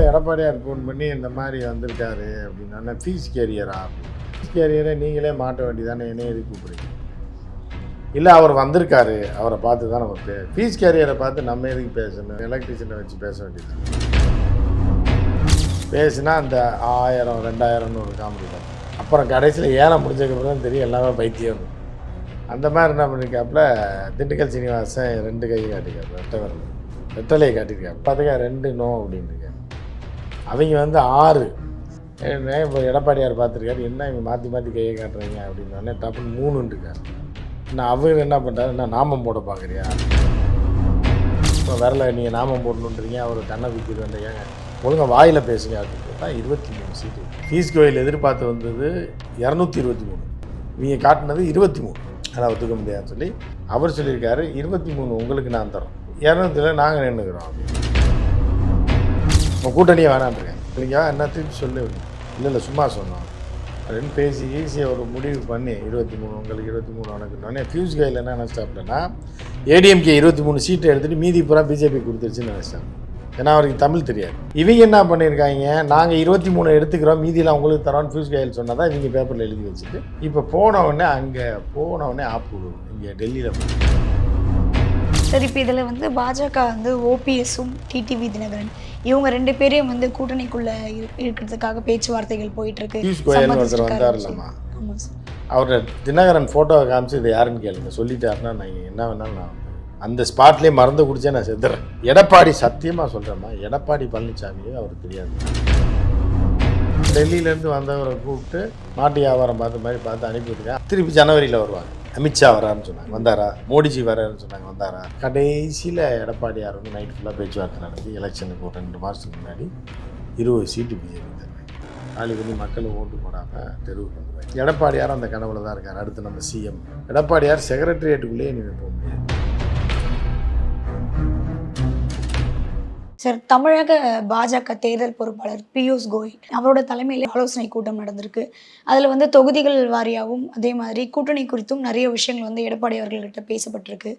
எடப்பாடியார் ஃபோன் பண்ணி இந்த மாதிரி வந்திருக்காரு அப்படின்னா ஃபீஸ் கேரியரா ஃபீஸ் கேரியரை நீங்களே மாட்ட வேண்டியதானே? என்ன எதுக்கு இல்லை அவர் வந்திருக்காரு. அவரை பார்த்து தான் நம்ம பே ஃபீஸ் கேரியரை பார்த்து நம்ம எதுக்கு பேசணும்? எலக்ட்ரிஷியனை வச்சு பேச வேண்டியது பேசுனா அந்த ஆயிரம் ரெண்டாயிரம்னு ஒரு காமெடி தான். அப்புறம் கடைசியில் ஏழை முடிஞ்சதுக்கப்புறம் தான் தெரியும் எல்லாமே பைத்தியம். அந்த மாதிரி என்ன பண்ணிருக்காப்புல திண்டுக்கல் சீனிவாசன் ரெண்டு கையை காட்டியிருக்காரு. ரெட்டை வரல. ரெட்டலையை காட்டியிருக்காரு. பார்த்துக்கா ரெண்டு நோ அப்படின்னு அவங்க வந்து ஆறு. என்ன இப்போ எடப்பாடியார் பார்த்துருக்காரு என்ன இவங்க மாற்றி மாற்றி கையை காட்டுறீங்க அப்படின்னோடனே டப்புன்னு மூணுன்னு நான் அவர் என்ன பண்ணுறாரு என்ன நாமம் போட பார்க்குறியா? இப்போ வரல நீங்கள் நாமம் போடணுன்றீங்க அவர் கண்ணை விற்கிது வந்தீங்க. ஒழுங்காக வாயில் பேசுங்க அப்படின்னு தான் இருபத்தி மூணு சீட்டு ஃபீஸ் கோயில் எதிர்பார்த்து வந்தது இரநூத்தி இருபத்தி மூணு. இவங்க காட்டினது இருபத்தி மூணு. அதை ஒத்துக்க முடியாதுன்னு சொல்லி அவர் சொல்லியிருக்காரு இருபத்தி மூணு உங்களுக்கு நான் தரோம் இரநூத்தில நாங்கள் நின்றுக்கிறோம் அப்படின்னு. உங்கள் கூட்டணியை வேணான்றேன் இல்லைங்க என்ன திருப்பி சொல்லு? இல்லை இல்லை சும்மா சொன்னோம் அப்படின்னு பேசி ஈஸியாக ஒரு முடிவு பண்ணி இருபத்தி மூணு உங்களுக்கு இருபத்தி மூணு உனக்குன்னொடனே ஃபியூஸ் கையில் என்ன நினச்சிட்டாப்லன்னா ஏடிஎம்கே இருபத்தி மூணு சீட்டை எடுத்துகிட்டு மீதி பூரா பிஜேபி கொடுத்துருச்சுன்னு நினச்சிட்டாங்க ஏன்னா அவருக்கு தமிழ் தெரியாது. இவங்க என்ன பண்ணியிருக்காங்க? நாங்கள் இருபத்தி மூணு எடுத்துக்கிறோம் மீதியில் உங்களுக்கு தரோம் ஃபியூஸ் கையில் சொன்னால் தான் இவங்க பேப்பரில் எழுதி வச்சுட்டு இப்போ போனவுடனே அங்கே போனவுடனே ஆப்பு இங்கே டெல்லியில் சரி இப்போ இதில் வந்து பாஜக வந்து ஓபிஎஸும் டிடிவி தினகரன் இவங்க ரெண்டு பேரையும் வந்து கூட்டணிக்குள்ள இரு- இருக்கிறதுக்காக பேச்சுவார்த்தைகள் போயிட்டு இருக்கு அவர் தினகரன் ஃபோட்டோவை காமிச்சு இது யாருன்னு கேளுங்க. சொல்லிட்டாருன்னா நான் என்ன வேணாலும் நான் அந்த ஸ்பாட்லேயே மறந்து குடிச்சே நான் செத்துறேன். எடப்பாடி சத்தியமாக சொல்கிறேம்மா எடப்பாடி பழனிசாமியே அவருக்கு தெரியாது. டெல்லியிலேருந்து வந்தவரை கூப்பிட்டு மாட்டு வியாபாரம் பார்த்த மாதிரி பார்த்து அனுப்பிவிட்டுருக்கேன் திருப்பி ஜனவரியில் வருவாங்க அமித்ஷா வராருன்னு சொன்னாங்க வந்தாரா? மோடிஜி வராருன்னு சொன்னாங்க வந்தாரா? கடைசியில் எடப்பாடியார் வந்து நைட் ஃபுல்லாக பேச்சுவார்த்தை நடத்தி எலெக்ஷனுக்கு ஒரு ரெண்டு மாதத்துக்கு முன்னாடி இருபது சீட்டு பிஜேபி தருவாங்க. காலி பண்ணி மக்கள் ஓட்டு போடாமல் தெருவுக்கு வந்துருவாங்க. எடப்பாடியார் அந்த கனவுல தான் இருக்கார். அடுத்து நம்ம சிஎம் எடப்பாடியார் செக்ரட்டரியேட்டுக்குள்ளேயே நீங்கள் போக முடியாது. சார் தமிழக பாஜக தேர்தல் பொறுப்பாளர் பியூஷ் கோயல் அவரோட தலைமையில் ஆலோசனை கூட்டம் நடந்திருக்கு. அதில் வந்து தொகுதிகள் வாரியாகவும் அதே மாதிரி கூட்டணி குறித்தும் நிறைய விஷயங்கள் வந்து எடப்பாடி அவர்கள்கிட்ட பேசப்பட்டிருக்கு.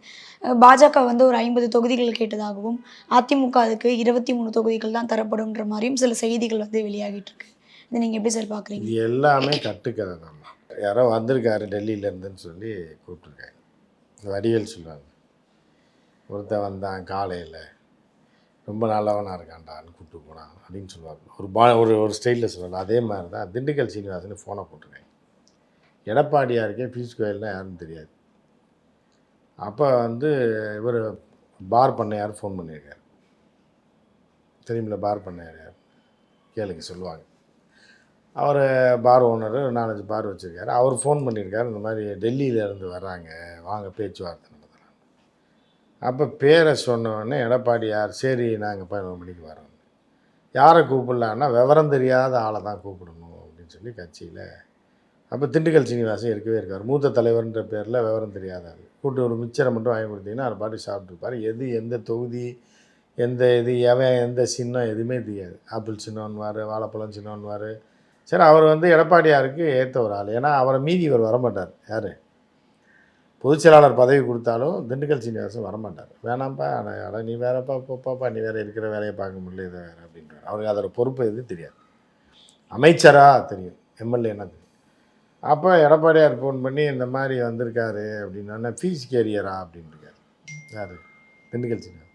பாஜக வந்து ஒரு ஐம்பது தொகுதிகள் கேட்டதாகவும் அதிமுக அதுக்கு இருபத்தி மூணு தொகுதிகள் தான் தரப்படும்ன்ற மாதிரியும் சில செய்திகள் வந்து வெளியாகிட்டு இருக்கு இதை நீங்கள் எப்படி சார் பார்க்குறீங்க எல்லாமே கட்டுக்கதை தான் யாரோ வந்திருக்காரு டெல்லியிலேருந்துன்னு சொல்லி கூப்பிட்டுருக்காங்க. வடிவேல் சொல்லுவாங்க ஒருத்தன் வந்தான் காலையில். ரொம்ப நல்லவனாக இருக்கான்டான்னு கூப்பிட்டு போனான் அப்படின்னு சொல்லுவாங்க. ஒரு பா ஒரு ஒரு ஸ்டைலில் சொல்லலாம் அதே மாதிரி தான் திண்டுக்கல் சீனிவாசன் ஃபோனை போட்டிருக்கேன் எடப்பாடியாருக்கே பீஸ் கோயில்னா யாருன்னு தெரியாது. அப்போ வந்து இவர் பார் பண்ணையார் ஃபோன் பண்ணியிருக்கார். தெரியுமில்ல பார் பண்ணையார் யார்? கேளுங்க சொல்லுவாங்க. அவர் பார் ஓனர் நாலஞ்சு பார் வச்சுருக்காரு. அவர் ஃபோன் பண்ணியிருக்காரு இந்த மாதிரி டெல்லியிலேருந்து வர்றாங்க. வாங்க பேச்சுவார்த்தை அப்போ பேரை சொன்னோடனே எடப்பாடியார் சரி நாங்கள் பதினொரு மணிக்கு வரோம் யாரை கூப்பிடலான்னா விவரம் தெரியாத ஆளை தான் கூப்பிடணும் அப்படின்னு சொல்லி கட்சியில் அப்போ திண்டுக்கல் சீனிவாசன் இருக்கவே இருக்கார். மூத்த தலைவர்ன்ற பேரில் விவரம் தெரியாத ஆள். கூப்பிட்டு ஒரு மிச்சரை மட்டும் வாங்கி கொடுத்தீங்கன்னா அவர் பாட்டு சாப்பிட்ருப்பார் எது எந்த தொகுதி எந்த இது எவன் எந்த சின்னம் எதுவுமே தெரியாது. ஆப்பிள் சின்னம்னுவார் வாழைப்பழம் சின்னம்னுவார் சரி அவர் வந்து எடப்பாடியாருக்கு ஏற்ற ஒரு ஆள். ஏன்னா அவரை மீதி இவர் வரமாட்டார் யார்? பொதுச் செயலாளர் பதவி கொடுத்தாலும் திண்டுக்கல் சீனிவாசன் வரமாட்டார். வேணாம்ப்பா ஆனால் ஆனால் நீ வேறப்பா போப்பாப்பா நீ வேறு இருக்கிற வேலையை பார்க்க முடியல இதை வேறு அப்படின்றார். அவருக்கு அதோட பொறுப்பு எது தெரியாது. அமைச்சராக தெரியும். எம்எல்ஏன்னா தெரியும். அப்போ எடப்பாடியார் ஃபோன் பண்ணி இந்த மாதிரி வந்திருக்காரு அப்படின்னா ஃபீஸ் கேரியரா அப்படின்ட்டுருக்காரு யார்? திண்டுக்கல் சீனிவாசன்.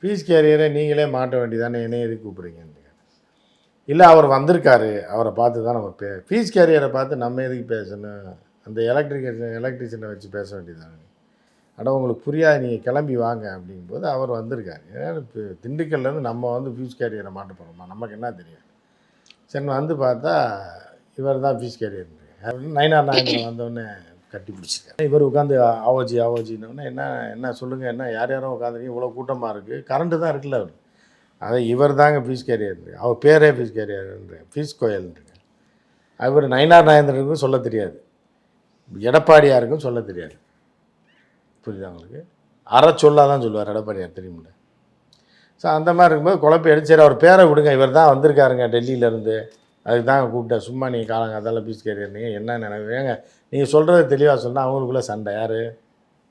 ஃபீஸ் கேரியரை நீங்களே மாட்ட வேண்டியதானே என்ன எதுக்கு இல்லை அவர் வந்திருக்காரு. அவரை பார்த்து தான் நம்ம பே ஃபீஸ் கேரியரை பார்த்து நம்ம எதுக்கு பேசணும்? அந்த எலக்ட்ரிக் எலக்ட்ரிஷியனை வச்சு பேச வேண்டியதானே ஆனால் உங்களுக்கு புரியாது நீங்கள் கிளம்பி வாங்க அப்படிங்கும்போது அவர் வந்திருக்காரு. ஏன்னா இப்போ திண்டுக்கல்லேருந்து நம்ம வந்து ஃபீஸ் கேரியரை மாட்ட போகிறோமா நமக்கு என்ன தெரியும் சரி வந்து பார்த்தா இவர் தான் ஃபீஸ் கேரியர் நைனார் நாயன் வந்தோடனே கட்டி பிடிச்சிருக்காரு. இவர் உட்காந்து ஆவோஜி ஆவோஜின்னு என்ன என்ன சொல்லுங்கள் என்ன யார் யாரும் உட்காந்துருக்கீங்க இவ்வளோ கூட்டமாக இருக்குது கரண்ட்டு தான் இருக்குல்ல அவர். அதை இவர் தாங்க ஃபீஸ் கேரியர் அவர் பேரே ஃபீஸ் கேரியர்ன்ற ஃபீஸ் கோயில்ன்றாங்க அவர் நயனார் நாயந்திரனுக்கும் சொல்ல தெரியாது. எடப்பாடியாருக்கும் சொல்ல தெரியாது. புரியுதா உங்களுக்கு? அற சொல்லாதான் தான் சொல்லுவார் எடப்பாடியார் தெரியுமில்ல? ஸோ அந்த மாதிரி இருக்கும்போது குழப்பி அடிச்சார். அவர் பேரை விடுங்க இவர் தான் வந்திருக்காருங்க டெல்லியிலேருந்து. அதுக்கு தாங்க கூப்பிட்டேன். சும்மா நீங்கள் காலங்காத்தால ஃபீஸ் கேரியர்னீங்க என்ன நினைக்கிறீங்க நீங்கள் சொல்கிறது தெளிவாக சொன்னால் அவங்களுக்குள்ளே சண்டை. யார்?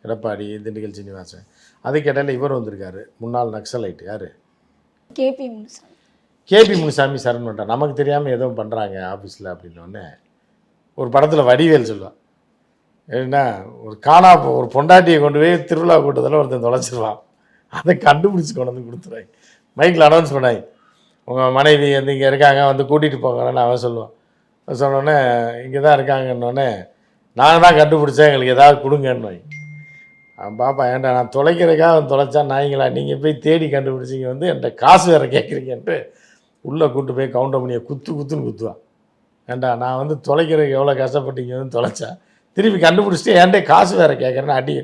எடப்பாடி திண்டுக்கல் சீனிவாசன் அதுக்கு இடையில இவர் வந்திருக்காரு. முன்னாள் நக்சலைட் யார்? கேபி முனுசாமி. கேபி முனுசாமி சரண் பண்ணிட்டான் நமக்கு தெரியாமல் ஏதோ பண்ணுறாங்க ஆஃபீஸில் அப்படின்னோடனே ஒரு படத்தில் வடிவேல் சொல்லுவான் என்ன ஒரு காணா ஒரு பொண்டாட்டியை கொண்டு போய் திருவிழா கூட்டத்தில் ஒருத்தன் தொலைச்சிருவான். அதை கண்டுபிடிச்சி கொண்டு வந்து கொடுத்துருவாங்க. மைக்கில் அனௌன்ஸ் பண்ணாங்க. உங்கள் மனைவி வந்து இங்கே இருக்காங்க வந்து கூட்டிகிட்டு போங்கன்னு அவன் சொல்லுவான். சொன்னோடனே இங்கே தான் இருக்காங்கன்னொடனே நாங்கள் தான் கண்டுபிடிச்சேன் எங்களுக்கு ஏதாவது கொடுங்கன்னு அவன் பாப்பா ஏன்டா நான் தொலைக்கிறதுக்காக அவன் தொலைச்சா நாய்ங்களா? நீங்கள் போய் தேடி கண்டுபிடிச்சிங்க வந்து என்கிட்ட காசு வேறு கேட்குறீங்கன்ட்டு உள்ளே கூப்பிட்டு போய் கவுண்டர் பண்ணியை குத்து குத்துன்னு குத்துவான். ஏன்டா நான் வந்து தொலைக்கிறதுக்கு எவ்வளோ கஷ்டப்பட்டீங்க வந்து தொலைச்சா திருப்பி கண்டுபிடிச்சிட்டு என்கிட்ட காசு வேறு கேட்குறேன்னு அடி.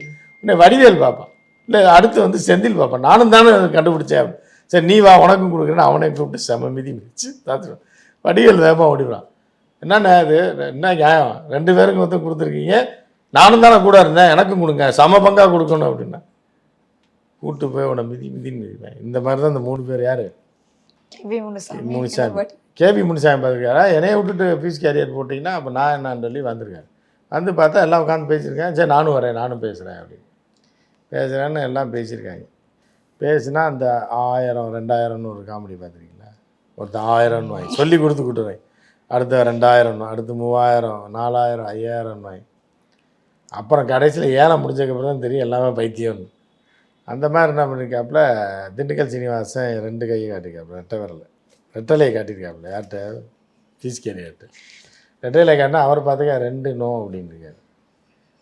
உன்னை வடிவேல் பார்ப்பான் இல்லை அடுத்து வந்து செந்தில் பார்ப்பான் நானும் தானே அதை கண்டுபிடிச்சேன். சரி நீ வா உனக்கும் கொடுக்குறேன்னு அவனை கூப்பிட்டு செம மிதி மிதிச்சு தாத்துருவான் வடிவேல் வேகமாக ஓடிடுவான். என்னண்ணே இது? என்ன நியாயம்? ரெண்டு பேருக்கும் வந்து கொடுத்துருக்கீங்க. நானும் தானே கூட இருந்தேன். எனக்கும் கொடுங்க. சம பங்காக கொடுக்கணும் அப்படின்னா. கூட்டு போய் உன்னை மிதி மிதின்னு மிதிப்பேன். இந்த மாதிரி தான் இந்த மூணு பேர் யார்? முனுசாமி. முனுசாமி. கேபி முனுசாமி பார்த்துருக்காரா? என்னைய விட்டுட்டு ஃபீஸ் கேரியர் போட்டிங்கன்னா அப்போ நான் என்னன்னு சொல்லி வந்திருக்காரு. வந்து பார்த்தா எல்லாம் உட்காந்து பேசியிருக்கேன் சரி நானும் வரேன் நானும் பேசுகிறேன் அப்படின்னு. பேசுகிறேன்னு எல்லாம் பேசியிருக்காங்க. பேசுனா அந்த ஆயிரம் ரெண்டாயிரம்னு ஒரு காமெடி பார்த்துருக்கீங்களா? ஒருத்தன் ஆயிரம்னு வாங்கி சொல்லி கொடுத்து கூட்டுறேன் அடுத்த ரெண்டாயிரம் அடுத்து மூவாயிரம் நாலாயிரம் ஐயாயிரம் வாங்கி. அப்புறம் கடைசியில் ஏலம் முடிஞ்சதுக்கப்புறம் தான் தெரியும் எல்லாமே பைத்தியம்னு. அந்த மாதிரி என்ன பண்ணியிருக்காப்புல திண்டுக்கல் சீனிவாசன் ரெண்டு கையை காட்டியிருக்காப்புல ரெட்டை விரல். ரெட்டலையை காட்டியிருக்காப்புல யார்கிட்ட? ஃபீஸ் கேரியர்கிட்ட. ரெட்டையில காட்டினா அவர் பார்த்துக்க ரெண்டு நோ அப்படின்னு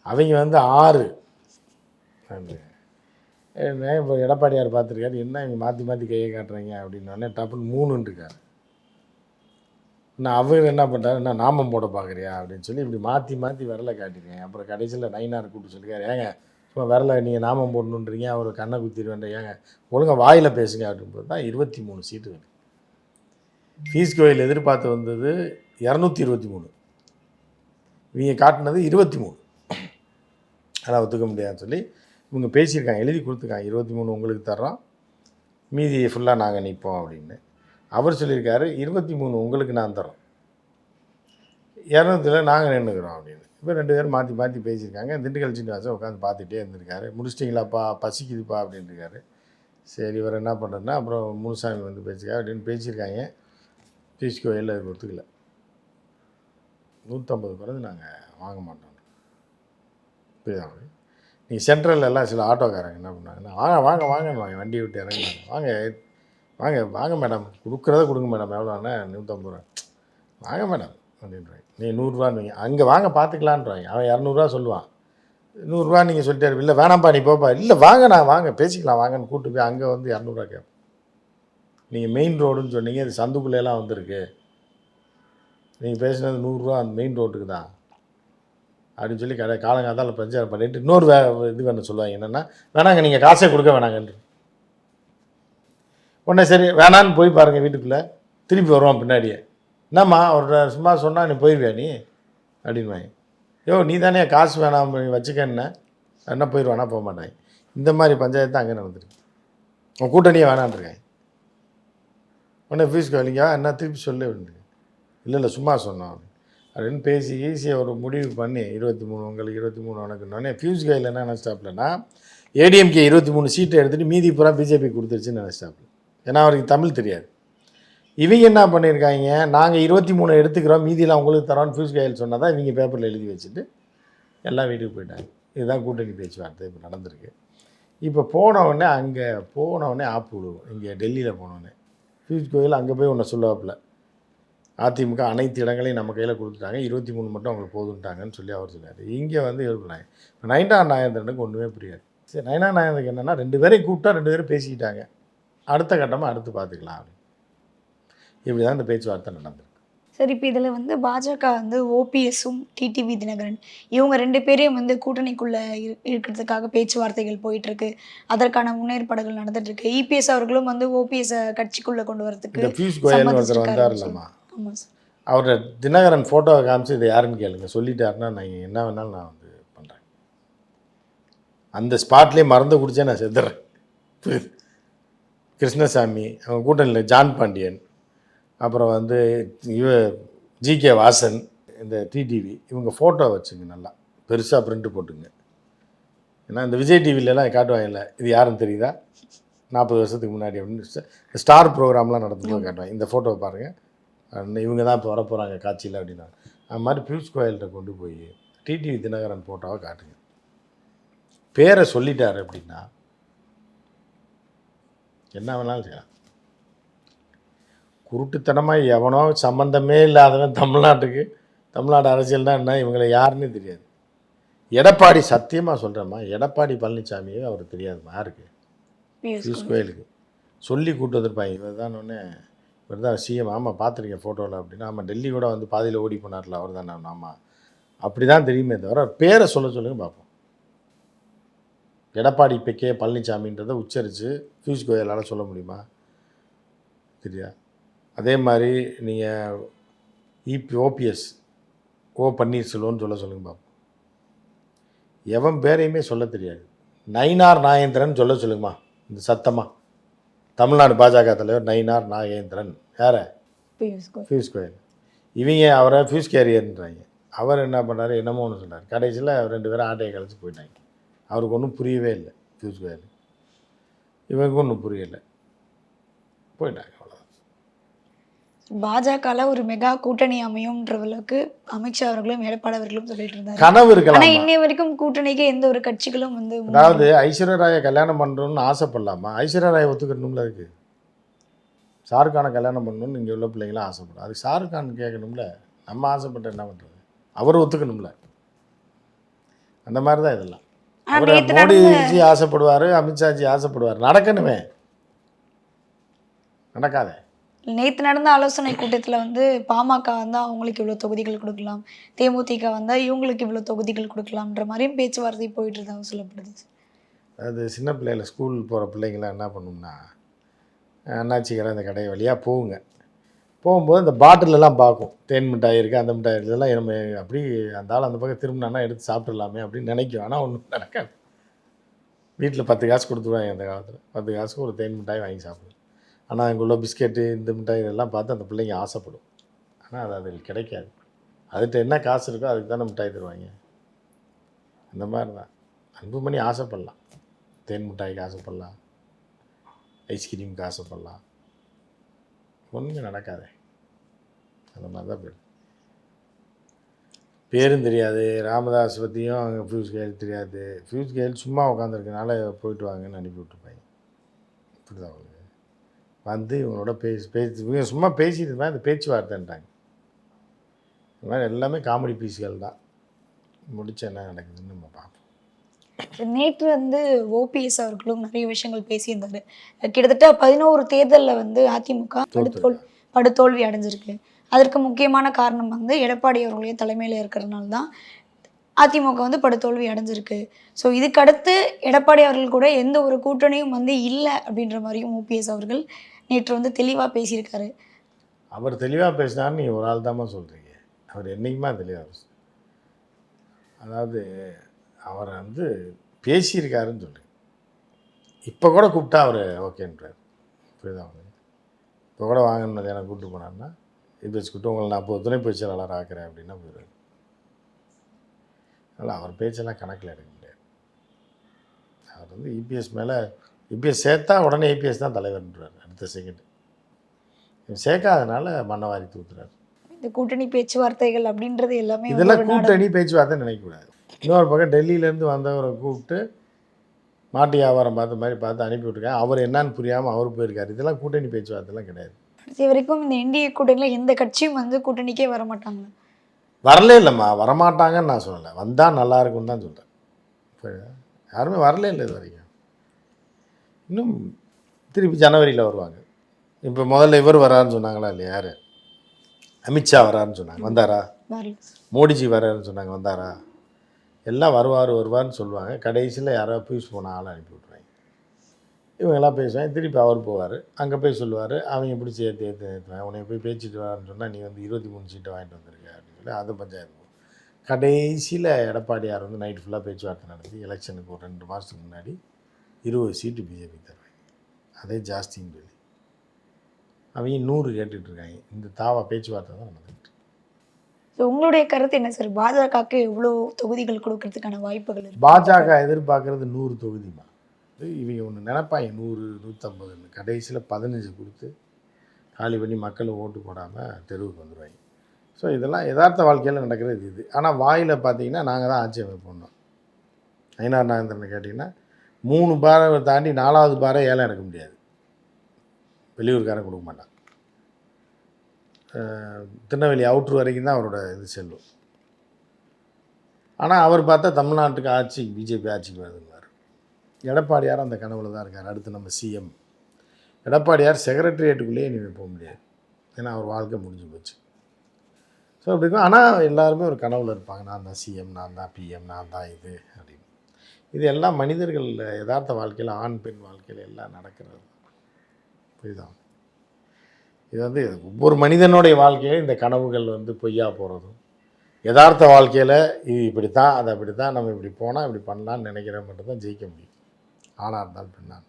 அவங்க வந்து ஆறு. என்ன இப்போ எடப்பாடியார் பார்த்துருக்காரு என்ன இவங்க மாற்றி மாற்றி கையை காட்டுறீங்க அப்படின்னோடனே டப்புன்னு மூணுன்ட்ருக்காரு நான் அவர் என்ன பண்ணுறாரு என்ன நாமம் போட பார்க்குறியா அப்படின்னு சொல்லி இப்படி மாற்றி மாற்றி விரலை காட்டிருக்கேன் அப்புறம் கடைசியில் நைனார் கூப்பிட்டு சொல்லிருக்காரு ஏங்க சும்மா விரலை நீங்கள் நாமம் போடணுன்றீங்க அவர் கண்ணை குத்திடுவேன் ஏங்க ஒழுங்காக வாயில் பேசுங்க அப்படின்றது தான் இருபத்தி மூணு சீட்டு வருது ஃபீஸ் கோயில் எதிர்பார்த்து வந்தது இரநூத்தி இருபத்தி மூணு. இவங்க காட்டினது இருபத்தி மூணு. அதெல்லாம் ஒத்துக்க முடியாதுன்னு சொல்லி இவங்க பேசியிருக்காங்க எழுதி கொடுத்துருக்காங்க. இருபத்தி மூணு உங்களுக்கு தர்றோம். மீதி ஃபுல்லாக நாங்கள் நிற்போம் அப்படின்னு. அவர் சொல்லியிருக்காரு இருபத்தி மூணு உங்களுக்கு நான் தரோம் இரநூத்தில் நாங்கள் நின்றுக்கிறோம் அப்படின்னு. இப்போ ரெண்டு பேரும் மாற்றி மாற்றி பேசியிருக்காங்க. திண்டுக்கல் சீனிவாசன் உட்காந்து பார்த்துட்டே இருந்திருக்காரு. முடிச்சிட்டிங்களாப்பா? பசிக்குதுப்பா அப்படின்னு இருக்காரு சரி இவர் என்ன பண்ணுறதுன்னா அப்புறம் முனுசாமி வந்து பேசியிருக்காரு அப்படின்னு பேசியிருக்காங்க. ஃபீஸ் கோயிலில் ஒத்துக்கல நூற்றம்பது பிறகு நாங்கள் வாங்க மாட்டோம். புரியுதா? நீங்கள் சென்ட்ரல்ல எல்லாம் சில ஆட்டோக்காரங்க என்ன பண்ணாங்கன்னா வாங்க வாங்க வாங்க வாங்க வண்டி விட்டு இறங்கினாங்க வாங்க. வாங்க வாங்க மேடம் கொடுக்குறத கொடுங்க மேடம் எவ்வளோண்ணே நூற்றம்பது ரூபா. வாங்க மேடம் அப்படின்றாங்க. நீ நூறுரூவான்னு அங்கே வாங்க பார்த்துக்கலான்றாங்க அவன் இரநூறுவா சொல்லுவான். நூறுரூவா நீங்கள் சொல்லிட்டாரு. இல்லை வேணாம்ப்பா நீ போப்பா. இல்லை வாங்க நான் வாங்க பேசிக்கலாம். வாங்கன்னு கூப்பிட்டு போய் அங்கே வந்து இரநூறுவா கேட்பேன். நீங்கள் மெயின் ரோடுன்னு சொன்னீங்க. இது சந்துக்குள்ளேலாம் வந்திருக்கு. நீங்கள் பேசினது நூறுரூவா அந்த மெயின் ரோட்டுக்கு தான். அப்படின்னு சொல்லி கடை காலங்காத்தால பிரச்சாரம் பண்ணிட்டு இன்னொரு வே இது வேணும் சொல்லுவாங்க. என்னென்னா வேணாங்க நீங்கள் காசே கொடுக்க வேணாங்கன்று. உடனே சரி வேணான்னு போய் பாருங்கள் வீட்டுக்குள்ளே. திருப்பி வருவான் பின்னாடியே. என்னம்மா அவர்கிட்ட சும்மா சொன்னால் நீ போயிடுவியா நீ? அப்படின்வாங்க யோ நீ தானே காசு வேணாம் நீ வச்சுக்கன்னு என்ன? போயிடுவானா போக மாட்டாங்க. இந்த மாதிரி பஞ்சாயத்து அங்கே நடந்துருக்கு. உன் கூட்டணியே வேணான்ருக்காங்க. உடனே ஃபீஸ் கவலிங்க என்ன திருப்பி சொல்லு அப்படின்னு இல்லை இல்லை சும்மா சொன்னோம் அப்படின்னு பேசி ஈஸியாக ஒரு முடிவு பண்ணி இருபத்தி மூணு உங்களுக்கு இருபத்தி மூணு உனக்குன்னொடனே ஃபியூஸ் கையில் என்ன நினச்சிட்டாப்லன்னா ஏடிஎம்கே இருபத்தி மூணு சீட்டை எடுத்துகிட்டு மீதி பூரா பிஜேபி கொடுத்துருச்சுன்னு நினச்சிட்டாப்ல. ஏன்னா அவருக்கு தமிழ் தெரியாது. இவங்க என்ன பண்ணியிருக்காங்க நாங்கள் இருபத்தி மூணு எடுத்துக்கிறோம் மீதியெலாம் உங்களுக்கு தரோம்னு ஃபியூஸ் கையில் சொன்னால் தான் இவங்க பேப்பரில் எழுதி வச்சுட்டு எல்லாம் வீட்டுக்கு போயிட்டாங்க. இதுதான் கூட்டணி பேச்சுவார்த்தை இப்போ நடந்திருக்கு. இப்போ போனவுடனே அங்கே போனவுடனே ஆப்பு விடுவோம். இங்கே டெல்லியில் போனோடனே ஃபியூஸ் கோயில் அங்கே போய் ஒன்று சொல்லுவாப்புல அதிமுக அனைத்து இடங்களையும் நம்ம கையில் கொடுத்துட்டாங்க. இருபத்தி மூணு மட்டும் அவங்களுக்கு போதுன்ட்டாங்கன்னு சொல்லி அவர் சொன்னார் இங்கே வந்து எழுப்பினாங்க இப்போ நைனா நாயந்திரனுக்கு ஒன்றுமே புரியாது. சரி நைனா நாயந்திரனுக்கு என்னென்னா ரெண்டு பேரையும் கூப்பிட்டா ரெண்டு பேரும் பேசிக்கிட்டாங்க. அடுத்த கட்டமாக அடுத்து பார்த்துக்கலாம் அப்படின்னு. இப்படி தான் இந்த பேச்சுவார்த்தை நடந்திருக்கு. சரி இப்போ இதில் வந்து பாஜக வந்து ஓபிஎஸும் டிடிவி தினகரன் இவங்க ரெண்டு பேரையும் வந்து கூட்டணிக்குள்ளே இரு- இருக்கிறதுக்காக பேச்சுவார்த்தைகள் போயிட்டு இருக்கு அதற்கான முன்னேற்பாடுகள் நடந்துட்டு இருக்கு. இபிஎஸ் அவர்களும் வந்து ஓபிஎஸ் கட்சிக்குள்ளே கொண்டு வரதுக்கு வந்தார் இல்லைம்மா ஆமாம் சார். அவரை தினகரன் ஃபோட்டோவை காமிச்சு இது யாருன்னு கேளுங்க. சொல்லிட்டாருன்னா நான் என்ன வேணாலும் நான் வந்து பண்ணுறேன் அந்த ஸ்பாட்லேயே மறந்து குடிச்சே நான் செத்துறேன். புரியுது கிருஷ்ணசாமி அவங்க கூட்டணியில் ஜான் பாண்டியன் அப்புறம் வந்து இவ ஜிகே வாசன் இந்த டிடிவி இவங்க ஃபோட்டோ வச்சுங்க நல்லா. பெருசாக பிரிண்ட் போட்டுங்க. ஏன்னா இந்த விஜய் டிவிலலாம் காட்டுவாங்கல்ல இது யாருன்னு தெரியுதா? நாற்பது வருஷத்துக்கு முன்னாடி அப்படின்னு ஸ்டார் ப்ரோக்ராம்லாம் நடத்தும்போது காட்டுவேன் இந்த ஃபோட்டோவை பாருங்கள் இவங்க தான் இப்போ வரப்போகிறாங்க காட்சியில் அப்படின்னா. அது மாதிரி பியூஷ் கோயல்கிட்ட கொண்டு போய் டிடிவி தினகரன் ஃபோட்டோவை காட்டுங்க. பேரை சொல்லிட்டாரு அப்படின்னா என்ன வேணாலும் செய்யலாம். குருட்டுத்தனமாக எவனோ சம்மந்தமே இல்லாதவன் தமிழ்நாட்டுக்கு தமிழ்நாடு அரசியல்னா என்ன இவங்களை யாருன்னு தெரியாது. எடப்பாடி சத்தியமாக சொல்கிறேம்மா எடப்பாடி பழனிசாமியே அவருக்கு தெரியாதுமா யாருக்கு? பியூஷ் பியூஷ் கோயலுக்கு. சொல்லி கூட்டு வந்திருப்பாங்க இவர் தான் ஒன்று இவர் தான் சிஎம் ஆமாம் பார்த்துருக்கேன் ஃபோட்டோவில் அப்படின்னா. ஆமாம் டெல்லி கூட வந்து பாதியில் ஓடி போனார்ல அவர் தானே ஆமாம் அப்படி தான் தெரியுமே தவிர பேரை சொல்ல சொல்லுங்க பார்ப்போம். எடப்பாடி பெக்கே பழனிசாமின்றதை உச்சரித்து பியூஷ் கோயலால் சொல்ல முடியுமா? சரியா அதே மாதிரி நீங்கள் இபி ஓபிஎஸ் ஓ பன்னீர்செல்வம்னு சொல்ல சொல்லுங்க பார்ப்போம். எவன் பேரையுமே சொல்ல தெரியாது. நயினார் நாயந்திரன் சொல்ல சொல்லுங்கம்மா இந்த சத்தமாக தமிழ்நாடு பாஜக தலைவர் நயினார் நாகேந்திரன். யார? பியூஷ் கோயல். இவங்க அவரை ஃபியூஸ் கேரியர்ன்றாங்க. அவர் என்ன பண்ணாரு என்னமோ ஒன்று சொன்னார். கடைசியில் ரெண்டு பேரும் ஆட்டையை கழிச்சு போயிட்டாங்க. அவருக்கு ஒன்றும் புரியவே இல்லை ஃபியூஸ் கோயல். இவனுக்கு ஒன்றும் புரியலை. போயிட்டாங்க அவ்வளோதான் பாஜகல ஒரு மெகா கூட்டணி அமையும்ன்றவளுக்கு அமித்ஷா அவர்களும் எடப்பாடி அவர்களும் சொல்லிட்டு இருந்தாரு. கனவு ஆனா இருக்கலாம் இன்னைய வரைக்கும் கூட்டணிக்கு எந்த ஒரு கட்சிகளும் வந்து அதாவது ஐஸ்வர்யா ராயை கல்யாணம் பண்ணுறோன்னு ஆசைப்படலாமா? ஐஸ்வர்யா ராயை ஒத்துக்கணும்ல அதுக்கு. ஷாருக் கானை கல்யாணம் பண்ணணும்னு இங்கே உள்ள பிள்ளைங்களாம் ஆசைப்படும் அதுக்கு ஷாருக் கான் கேட்கணும்ல? நம்ம ஆசைப்பட்டு என்ன பண்ணுறது அவர் ஒத்துக்கணும்ல. அந்த மாதிரி தான் இதெல்லாம். ஆனா மோடிஜி ஆசைப்படுவார் அமித்ஷாஜி ஆசைப்படுவார். நடக்கணுமே. நடக்காதே. நேற்று நடந்த ஆலோசனை கூட்டத்தில் வந்து பாமக வந்தால் அவங்களுக்கு இவ்வளோ தொகுதிகள் கொடுக்கலாம். தேமுதிக வந்தால் இவங்களுக்கு இவ்வளோ தொகுதிகள் கொடுக்கலாம்ன்ற மாதிரியும் பேச்சுவார்த்தை போயிட்டு இருந்ததாக சொல்லப்படுது. அது சின்ன பிள்ளையில ஸ்கூல் போகிற பிள்ளைங்களாம் என்ன பண்ணும்னா அண்ணாச்சி கடை அந்த கடை வழியாக போகுங்க. போகும்போது அந்த பாட்டிலெல்லாம் பார்க்கும். தேன் மிட்டாய் இருக்குது அந்த மிட்டாய் இதெல்லாம் நம்ம அப்படி அந்த ஆள் அந்த பக்கம் திரும்பினானா எடுத்து சாப்பிட்றலாமே அப்படின்னு நினைக்கும். ஆனால் ஒன்றும் நடக்காது. வீட்டில் பத்து காசு கொடுத்துருவாங்க அந்த காலத்தில். பத்து காசுக்கு ஒரு தேன் மிட்டாய் வாங்கி சாப்பிடுவோம் ஆனால் இங்குள்ள பிஸ்கெட்டு இந்த மிட்டாய் இதெல்லாம் பார்த்து அந்த பிள்ளைங்க ஆசைப்படும். ஆனால் அது அதில் கிடைக்காது. அதுகிட்ட என்ன காசு இருக்கோ அதுக்கு தானே மிட்டாய் தருவாங்க. அந்த மாதிரி தான் அன்பு பண்ணி ஆசைப்படலாம். தேன் மிட்டாய்க்கு ஆசைப்படலாம். ஐஸ்கிரீமுக்கு ஆசைப்படலாம். ஒன்றுமே நடக்காதே. அந்த மாதிரி தான் போயிடும் பேரும் தெரியாது. ராமதாஸ் பற்றியும் அங்கே ஃபியூஸ் கேல் தெரியாது. ஃபியூஸ் கேல் சும்மா உட்காந்துருக்கனால போயிட்டு வாங்கன்னு அனுப்பி விட்டுருப்பாங்க இப்படி தான் வந்து இவங்களோட பேசி பேசி இவங்க சும்மா பேசிட்டு இருந்தால் அந்த பேச்சுவார்த்தைன்றாங்க. இந்த மாதிரி எல்லாமே காமெடி பீஸ்கள் தான். முடிச்சு என்ன நடக்குதுன்னு நம்ம பார்ப்போம். நேற்று வந்து ஓபிஎஸ் அவர்களும் நிறைய விஷயங்கள் பேசியிருந்தாரு. கிட்டத்தட்ட பதினோரு தேர்தலில் வந்து அதிமுக படுதோல் படுதோல்வி அடைஞ்சிருக்கு. அதற்கு முக்கியமான காரணம் வந்து எடப்பாடி அவர்களுடைய தலைமையில் இருக்கிறதுனால தான் அதிமுக வந்து படுதோல்வி அடைஞ்சிருக்கு. ஸோ இதுக்கடுத்து எடப்பாடி அவர்கள் கூட எந்த ஒரு கூட்டணியும் வந்து இல்லை அப்படின்ற மாதிரியும் ஓபிஎஸ் அவர்கள் நேற்று வந்து தெளிவாக பேசியிருக்காரு. அவர் தெளிவாக பேசினார்னு நீ ஒரு ஆள் தாம்மா சொல்கிறீங்க அவர் என்றைக்குமா தெளிவாக அதாவது அவரை வந்து பேசியிருக்காருன்னு சொல்லுங்க இப்போ கூட கூப்பிட்டா அவர் ஓகேன்றார். புரியுதா இப்போ கூட வாங்கன்னு எனக்கு கூப்பிட்டு போனார்னா இது வச்சுக்கிட்டு உங்களை நான் இப்போ துணை பேச்சாளர் ஆக்குறேன் அப்படின்னா போயிடுவார். அதனால் அவர் பேச்செல்லாம் கணக்கில் எடுக்க முடியாது அவர் வந்து இபிஎஸ் மேலே இபிஎஸ் சேர்த்தா உடனே இபிஎஸ் தான் தலைவர்ன்றார். அடுத்த செகண்ட் சேர்க்காதனால மண்ணவாரி தூத்துறாரு இந்த கூட்டணி பேச்சுவார்த்தைகள் அப்படின்றது எல்லாமே இதெல்லாம். கூட்டணி பேச்சுவார்த்தை நினைக்கக்கூடாது. இன்னொரு பக்கம் டெல்லியிலேருந்து வந்தவரை கூப்பிட்டு மாட்டு வியாபாரம் பார்த்த மாதிரி பார்த்து அனுப்பி விட்டுருக்காங்க. அவர் என்னன்னு புரியாமல் அவர் போயிருக்காரு. இதெல்லாம் கூட்டணி பேச்சுவார்த்தைலாம் கிடையாது. கடைசி வரைக்கும் இந்த என்டிஏ கூட்டணியில் எந்த கட்சியும் வந்து கூட்டணிக்கே வர மாட்டாங்க. வரலே இல்லைம்மா. வரமாட்டாங்கன்னு நான் சொல்லலை. வந்தால் நல்லா இருக்கும்னு தான் சொல்கிறேன்? யாருமே வரலே இல்லை இது வரைக்கும். இன்னும் திருப்பி ஜனவரியில் வருவாங்க. இப்போ முதல்ல இவர் வராருன்னு சொன்னாங்களா இல்லையா யார்? அமித்ஷா வராருன்னு சொன்னாங்க. வந்தாரா? மோடிஜி வராருன்னு சொன்னாங்க. வந்தாரா? எல்லாம் வருவார் வருவார்னு சொல்லுவாங்க. கடைசியில் யாரோ பீஸ் போன ஆளை அனுப்பி விட்ருவாங்க இவங்கெல்லாம் பேசுவாங்க. திருப்பி அவர் போவார். அங்கே போய் சொல்லுவார். அவங்க பிடிச்சி ஏற்றி ஏற்றி ஏற்றுவாங்க உன்னை போய் பேசிட்டு வரான்னு சொன்னால் நீ வந்து இருபத்தி மூணு சீட்டை வாங்கிட்டு வந்திருக்க அப்படின்னு சொல்லி அது பஞ்சாயத்து கடைசியில் எடப்பாடியார் வந்து நைட் ஃபுல்லாக பேச்சுவார்த்தை நடத்தி எலெக்ஷனுக்கு ஒரு ரெண்டு மாதத்துக்கு முன்னாடி இருபது சீட்டு பிஜேபி தருவாங்க அதே ஜாஸ்தின்னு சொல்லி. அவங்க நூறு கேட்டுட்டு இருக்காங்க இந்த தாவா பேச்சுவார்த்தை தான் நடந்துட்டு. ஸோ உங்களுடைய கருத்து என்ன சார் பாஜகவுக்கு எவ்வளோ தொகுதிகள் கொடுக்கறதுக்கான வாய்ப்புகள் பாஜக எதிர்பார்க்கறது நூறு தொகுதிமா இது இவங்க ஒன்று நினைப்பாங்க நூறு நூற்றம்பதுன்னு கடைசியில் பதினஞ்சு கொடுத்து காலி பண்ணி மக்கள் ஓட்டு போடாமல் தெருவுக்கு வந்துடுவாங்க ஸோ இதெல்லாம் யதார்த்த வாழ்க்கையில் நடக்கிறது இது. ஆனால் வாயில் பார்த்தீங்கன்னா நாங்கள் தான் ஆட்சி அமைப்போம் ஐநார் நாகேந்திரனை கேட்டிங்கன்னா மூணு பாரை தாண்டி நாலாவது பாரை ஏலம் எடுக்க முடியாது. வெளியூர்காரன் கொடுக்க மாட்டான். திருநெல்வேலி அவுட்ரு வரைக்கும் தான் அவரோட இது செல்லும். ஆனால் அவர் பார்த்தா தமிழ்நாட்டுக்கு ஆட்சி பிஜேபி ஆட்சிக்கு வருதுங்கிறார் எடப்பாடியார் அந்த கனவுல தான் இருக்கார். அடுத்து நம்ம சிஎம் எடப்பாடியார் செக்ரட்டரியேட்டுக்குள்ளேயே இனிமேல் போக முடியாது. ஏன்னா அவர் வாழ்க்கை முடிஞ்சு போச்சு. ஸோ அப்படி இருக்கும். ஆனால் எல்லாருமே ஒரு கனவுல இருப்பாங்க. நான் தான் சிஎம் நான் தான் பிஎம் நான் தான் இது. இது எல்லாம் மனிதர்கள் யதார்த்த வாழ்க்கையில் ஆண் பெண் வாழ்க்கையில் எல்லாம் நடக்கிறது. புரியுதா? இது வந்து ஒவ்வொரு மனிதனுடைய வாழ்க்கையிலும் இந்த கனவுகள் வந்து பொய்யா போகிறதும் யதார்த்த வாழ்க்கையில் இது இப்படி தான் அது அப்படி தான் நம்ம இப்படி போனால் இப்படி பண்ணலான்னு நினைக்கிற மட்டும்தான் ஜெயிக்க முடியும். ஆணாக இருந்தாலும் பெண்ணாக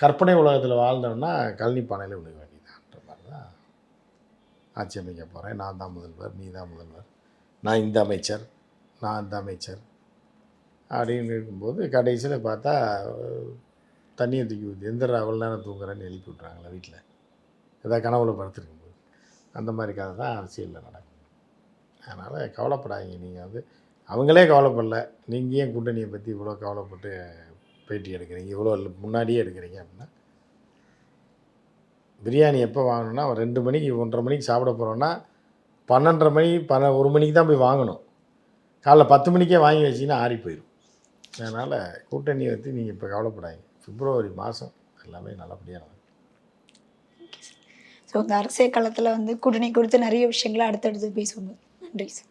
கற்பனை உலகத்தில் வாழ்ந்தோம்னா கழனி பானையில் விழுக வேண்டியதான்ற மாதிரி தான் ஆட்சி அமைக்க போகிறேன் நான் தான் முதல்வர் நீ தான் முதல்வர். நான் இந்த அமைச்சர் நான் இந்த அமைச்சர். அப்படின்னு இருக்கும்போது கடைசியில் பார்த்தா தண்ணியை தூக்கி ஊற்றி எந்த அவ்வளோ நேரம் தூங்குறேன்னு எழுப்பி விட்றாங்களா வீட்டில் ஏதாவது கனவுல படுத்துருக்கும்போது. அந்த மாதிரி கதை தான் அரசியலில் நடக்கும். அதனால் கவலைப்படாதீங்க. நீங்கள் வந்து அவங்களே கவலைப்படல. நீங்கள் ஏன் கூட்டணியை பற்றி இவ்வளோ கவலைப்பட்டு பேட்டி எடுக்கிறீங்க? இவ்வளோ முன்னாடியே எடுக்கிறீங்க அப்படின்னா பிரியாணி எப்போ வாங்கணும்னா ஒரு ரெண்டு மணிக்கு ஒன்றரை மணிக்கு சாப்பிட போகிறோன்னா பன்னெண்டரை மணி பன்ன ஒரு மணிக்கு தான் போய் வாங்கணும். காலைல பத்து மணிக்கே வாங்கி வச்சிங்கன்னா ஆறி போயிடும் அதனால் கூட்டணியை பற்றி நீங்கள் இப்போ கவலைப்படாதீங்க. பிப்ரவரி மாதம் எல்லாமே நல்லபடியாக நடக்கும். ஸோ இந்த அரசியல் களத்தில் வந்து கூட்டணி குறித்து நிறைய விஷயங்களை அடுத்தடுத்து பேசுவோம். நன்றி சார்